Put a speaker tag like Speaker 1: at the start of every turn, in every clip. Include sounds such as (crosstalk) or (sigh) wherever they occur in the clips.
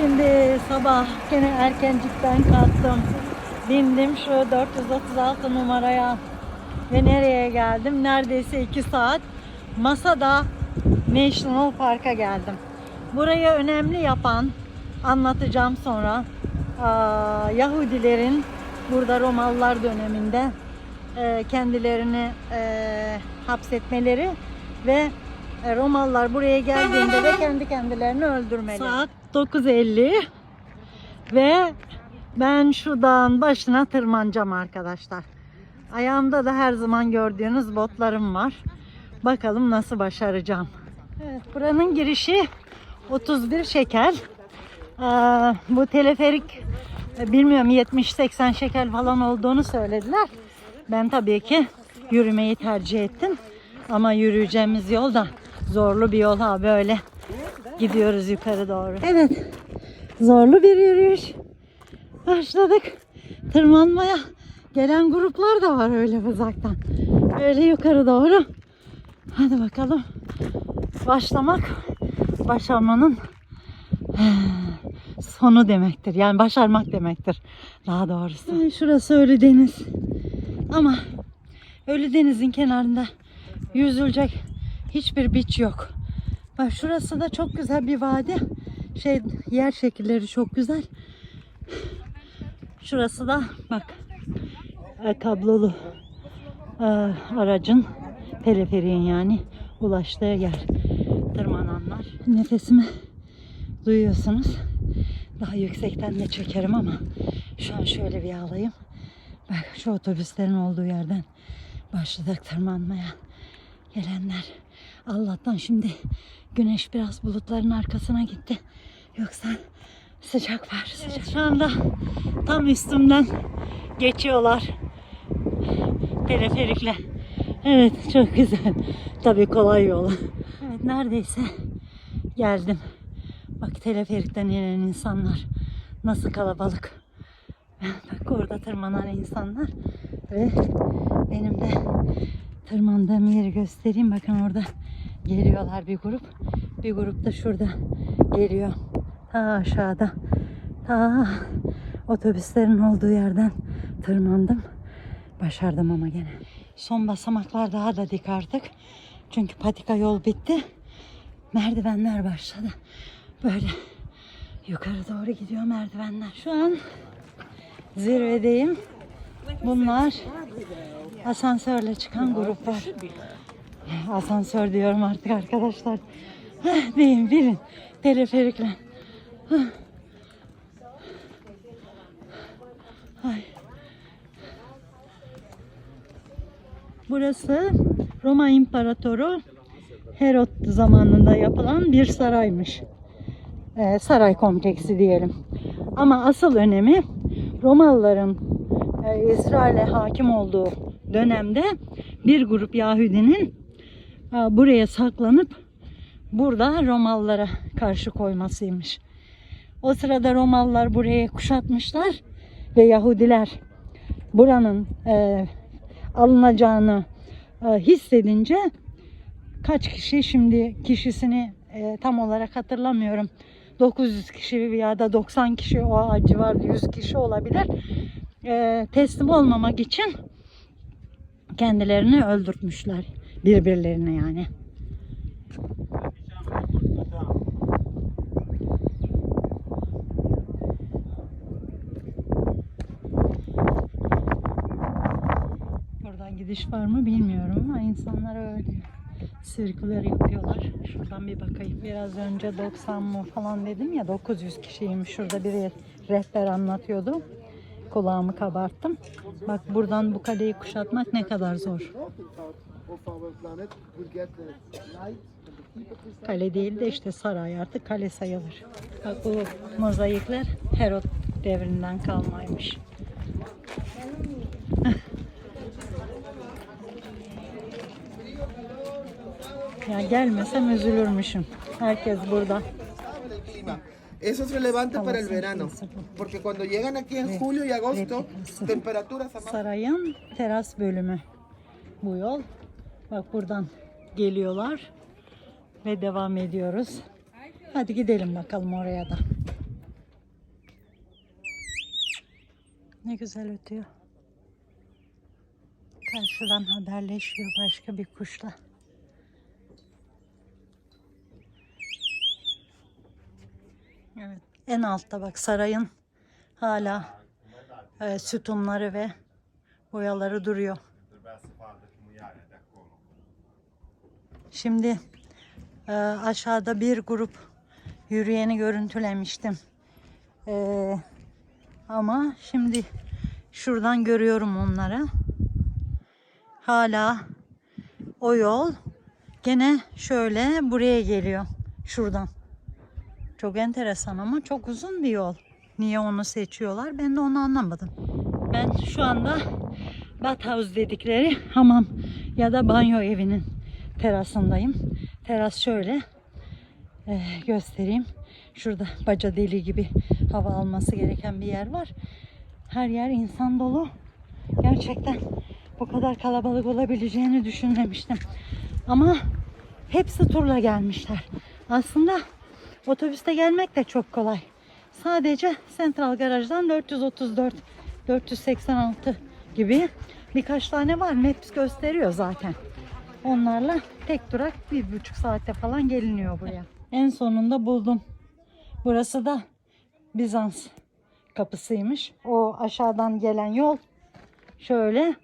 Speaker 1: Şimdi sabah gene erkencikten kalktım. Bindim şu 436 numaraya ve nereye geldim? Neredeyse 2 saat Masada National Park'a geldim. Burayı önemli yapan anlatacağım sonra Yahudilerin burada Romalılar döneminde e, kendilerini e, hapsetmeleri ve e, Romalılar buraya geldiğinde de kendi kendilerini öldürmeleri. Saat 9.50 ve ben şu dağın başına tırmanacağım arkadaşlar. Ayağımda da her zaman gördüğünüz botlarım var. Bakalım nasıl başaracağım. Evet, buranın girişi 31 şekel. Aa, bu teleferik e, bilmiyorum 70-80 şekel falan olduğunu söylediler. Ben tabii ki yürümeyi tercih ettim. Ama yürüyeceğimiz yol da zorlu bir yol ha böyle. Gidiyoruz yukarı doğru. Evet. Zorlu bir yürüyüş. Başladık. Tırmanmaya gelen gruplar da var öyle uzaktan. Öyle yukarı doğru. Hadi bakalım. Başlamak başarmanın sonu demektir. Yani başarmak demektir daha doğrusu. Ay, şurası Ölü Deniz. Ama Ölü Deniz'in kenarında yüzülecek hiçbir beach yok. Bak şurası da çok güzel bir vadi. Şey yer şekilleri çok güzel. Şurası da bak e, kablolu e, aracın teleferiğin yani ulaştığı yer. Tırmananlar. Nefesimi duyuyorsunuz. Daha yüksekten de çekerim ama şu an şöyle bir alayım. Bak şu otobüslerin olduğu yerden başladık tırmanmaya. Gelenler. Allah'tan şimdi güneş biraz bulutların arkasına gitti. Yoksa sıcak var. Sıcak. şu anda tam üstümden geçiyorlar. Teleferikle. Evet çok güzel. Tabii kolay yol. Evet neredeyse geldim. Bak teleferikten inen insanlar nasıl kalabalık. Bak orada tırmanan insanlar ve benim de tırmandığım yeri göstereyim. Bakın orada geliyorlar bir grup. Bir grup da şurada geliyor. Ta aşağıda. Ta otobüslerin olduğu yerden tırmandım. Başardım ama gene. Son basamaklar daha da dik artık. Çünkü patika yol bitti. Merdivenler başladı. Böyle yukarı doğru gidiyor merdivenler. Şu an zirvedeyim. Bunlar asansörle çıkan gruplar. Asansör diyorum artık arkadaşlar. Heh, Deyin bilin. Teleferikle. Ay. Burası Roma İmparatoru Herod zamanında yapılan bir saraymış. Ee, saray kompleksi diyelim. Ama asıl önemi Romalıların e, İsrail'e hakim olduğu dönemde bir grup Yahudinin buraya saklanıp burada Romalılara karşı koymasıymış. O sırada Romalılar buraya kuşatmışlar ve Yahudiler buranın e, alınacağını e, hissedince kaç kişi şimdi kişisini e, tam olarak hatırlamıyorum. 900 kişi ya da 90 kişi o civarda 100 kişi olabilir. E, teslim olmamak için kendilerini öldürtmüşler. Birbirlerine yani. Buradan gidiş var mı bilmiyorum ama insanlar öyle sirküler yapıyorlar. Şuradan bir bakayım. Biraz önce 90 mı falan dedim ya 900 kişiymiş. Şurada bir rehber anlatıyordu. Kulağımı kabarttım. Bak buradan bu kaleyi kuşatmak ne kadar zor. Kale değil de işte saray artık kale sayılır. Bak bu mozaikler Herod devrinden kalmaymış. (laughs) Ya gelmesem üzülürmüşüm. Herkes burada.
Speaker 2: Eso es relevante para el verano, porque cuando llegan aquí en julio y agosto, temperaturas
Speaker 1: Sarayın teras bölümü. Bu yol. Bak buradan geliyorlar ve devam ediyoruz. Hadi gidelim bakalım oraya da. Ne güzel ötüyor. Karşıdan haberleşiyor başka bir kuşla. Evet, en altta bak sarayın hala e, sütunları ve boyaları duruyor. Şimdi e, aşağıda bir grup yürüyeni görüntülemiştim. E, ama şimdi şuradan görüyorum onları. Hala o yol gene şöyle buraya geliyor. Şuradan. Çok enteresan ama çok uzun bir yol. Niye onu seçiyorlar ben de onu anlamadım. Ben şu anda bathhouse dedikleri hamam ya da banyo evinin terasındayım. Teras şöyle Ee, göstereyim. Şurada baca deli gibi hava alması gereken bir yer var. Her yer insan dolu. Gerçekten bu kadar kalabalık olabileceğini düşünmemiştim. Ama hepsi turla gelmişler. Aslında otobüste gelmek de çok kolay. Sadece Central Garaj'dan 434, 486 gibi birkaç tane var. Maps gösteriyor zaten. Onlarla tek durak bir buçuk saatte falan geliniyor buraya. En sonunda buldum. Burası da Bizans kapısıymış. O aşağıdan gelen yol şöyle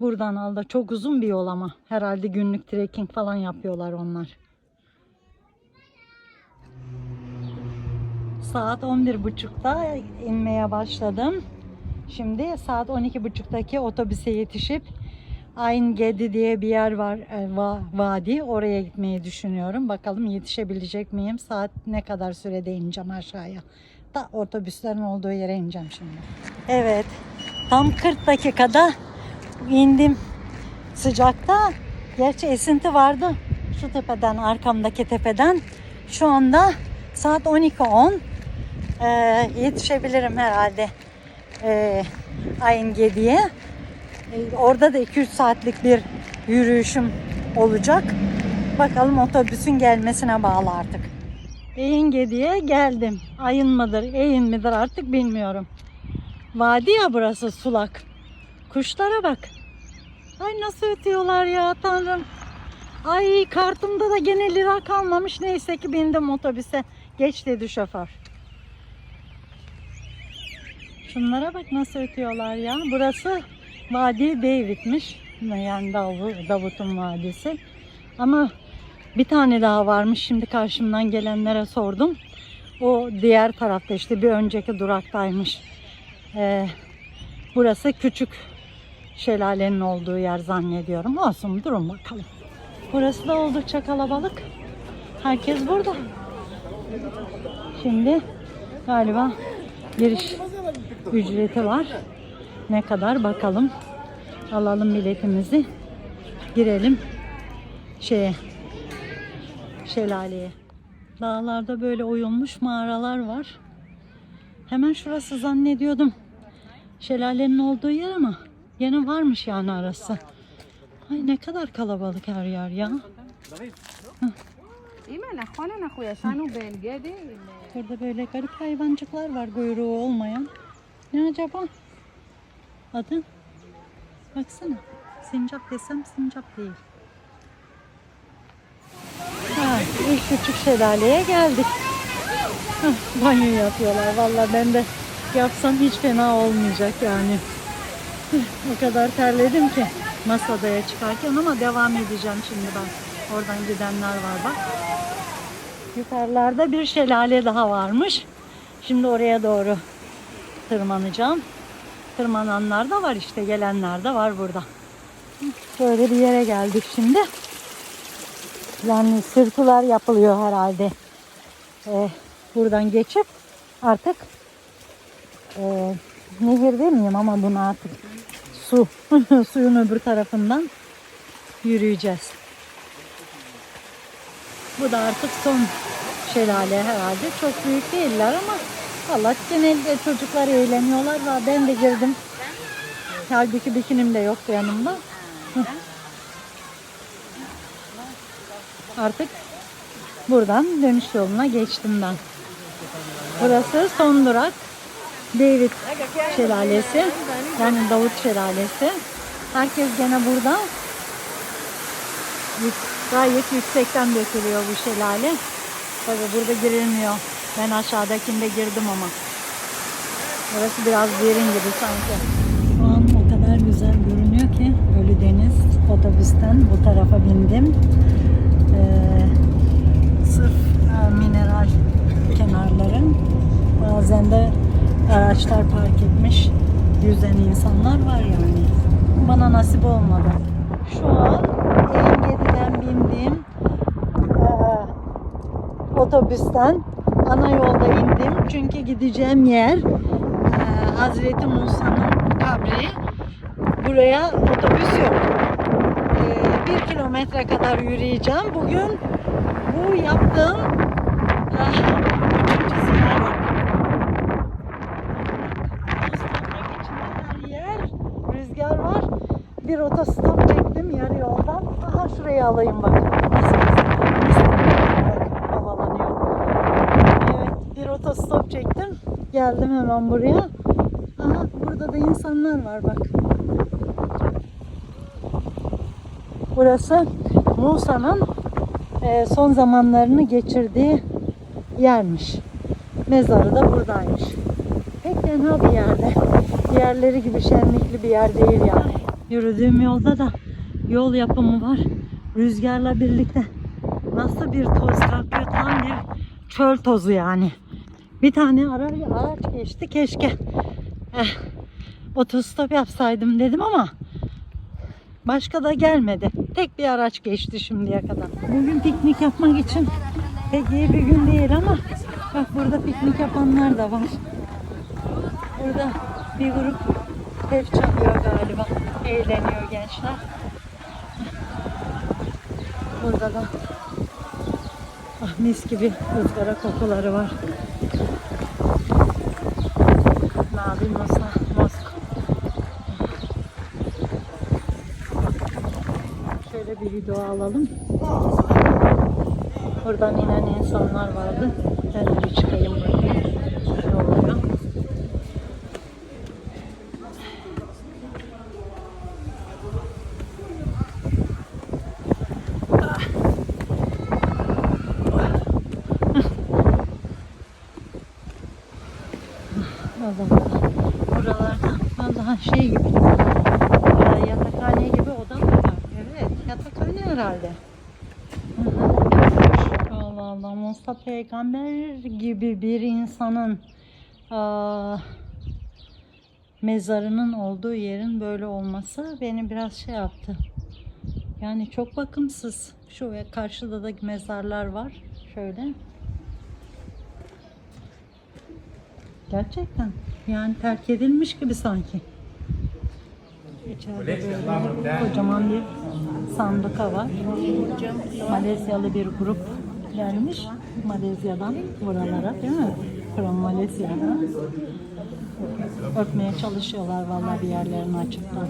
Speaker 1: buradan aldı. Çok uzun bir yol ama. Herhalde günlük trekking falan yapıyorlar onlar. Saat 11.30'da inmeye başladım. Şimdi saat 12.30'daki otobüse yetişip Ayn Gedi diye bir yer var, e, va- vadi. Oraya gitmeyi düşünüyorum. Bakalım yetişebilecek miyim? Saat ne kadar sürede ineceğim aşağıya? Da otobüslerin olduğu yere ineceğim şimdi. Evet, tam 40 dakikada indim sıcakta. Gerçi esinti vardı şu tepeden, arkamdaki tepeden. Şu anda saat 12.10. Ee, yetişebilirim herhalde ee, Ayn Gedi'ye. Orada da 2-3 saatlik bir yürüyüşüm olacak. Bakalım otobüsün gelmesine bağlı artık. Eğingedi'ye geldim. Ayın mıdır, eğin midir artık bilmiyorum. Vadi ya burası sulak. Kuşlara bak. Ay nasıl ötüyorlar ya tanrım. Ay kartımda da gene lira kalmamış. Neyse ki bindim otobüse. Geç dedi şoför. Şunlara bak nasıl ötüyorlar ya. Burası Vadi David'miş. Yani Davut, Davut'un vadisi. Ama bir tane daha varmış. Şimdi karşımdan gelenlere sordum. O diğer tarafta işte bir önceki duraktaymış. Ee, burası küçük şelalenin olduğu yer zannediyorum. Olsun durun bakalım. Burası da oldukça kalabalık. Herkes burada. Şimdi galiba giriş ücreti var ne kadar bakalım. Alalım biletimizi. Girelim şeye. Şelaleye. Dağlarda böyle oyulmuş mağaralar var. Hemen şurası zannediyordum. Şelalenin olduğu yer ama gene varmış yani arası. Ay ne kadar kalabalık her yer ya. Burada böyle garip hayvancıklar var kuyruğu olmayan. Ne acaba? Adı? Baksana. Sincap desem sincap değil. Ha, ilk küçük şelaleye geldik. Hah, banyo yapıyorlar. Vallahi ben de yapsam hiç fena olmayacak yani. o kadar terledim ki masadaya çıkarken ama devam edeceğim şimdi ben. Oradan gidenler var bak. Yukarılarda bir şelale daha varmış. Şimdi oraya doğru tırmanacağım. Tırmananlar da var işte gelenler de var burada. Böyle bir yere geldik şimdi. Yani sırtılar yapılıyor herhalde. Ee, buradan geçip artık e, nehir demeyeyim ama bunu artık su. (laughs) Suyun öbür tarafından yürüyeceğiz. Bu da artık son şelale herhalde. Çok büyük değiller ama valla genelde çocuklar eğleniyorlar ve ben de girdim. Halbuki bikinim de yoktu yanımda. Artık buradan dönüş yoluna geçtim ben. Burası son durak. David şelalesi. Yani Davut şelalesi. Herkes gene burada. Gayet yüksekten dökülüyor bu şelale. Tabi burada girilmiyor. Ben aşağıdakinde girdim ama. Burası biraz derin gibi sanki. Şu an o kadar güzel görünüyor ki Ölü Deniz otobüsten bu tarafa bindim. Ee, sırf e, mineral kenarların bazen de araçlar park etmiş yüzen insanlar var yani. Bana nasip olmadı. Şu an Engede'den bindiğim eee, otobüsten ana yolda indim. Çünkü gideceğim yer eee, Hazreti Musa'nın kabri. Buraya otobüs yok. Bir kilometre kadar yürüyeceğim. Bugün bu yaptığım ah, üçüncü ziyaret. Rüzgar var. Bir otostop çektim yarı yoldan. Aha şurayı alayım bak. Nasıl güzel. Nasıl bak, havalanıyor. Evet bir otostop çektim. Geldim hemen buraya. Aha burada da insanlar var bak. Burası Musa'nın e, son zamanlarını geçirdiği yermiş. Mezarı da buradaymış. Pek tenha bir yerde. Diğerleri gibi şenlikli bir yer değil yani. Yürüdüğüm yolda da yol yapımı var. Rüzgarla birlikte nasıl bir toz kalkıyor tam bir çöl tozu yani. Bir tane ara ağaç geçti keşke. Eh, otostop yapsaydım dedim ama başka da gelmedi. Tek bir araç geçti şimdiye kadar. Bugün piknik yapmak için pek iyi bir gün değil ama bak burada piknik yapanlar da var. Burada bir grup ev çalıyor galiba. Eğleniyor gençler. Burada da ah, mis gibi ızgara kokuları var. Mavi masa, Moskova. Şöyle bir video alalım. Buradan inen insanlar vardı. Ben bir çıkayım bakayım. Ne oluyor? Vallahi buralarda vallahi şey gibi e, yatakhane gibi oda mı var? Evet yatakhane herhalde. Allah Allah Musa peygamber gibi bir insanın aa, mezarının olduğu yerin böyle olması beni biraz şey yaptı. Yani çok bakımsız. Şu karşıda da mezarlar var. Şöyle. Gerçekten. Yani terk edilmiş gibi sanki. İçeride böyle kocaman bir sanduka var. Malezyalı bir grup gelmiş. Malezya'dan buralara değil mi? From Malezya'dan. Öpmeye çalışıyorlar vallahi bir yerlerini açıktan.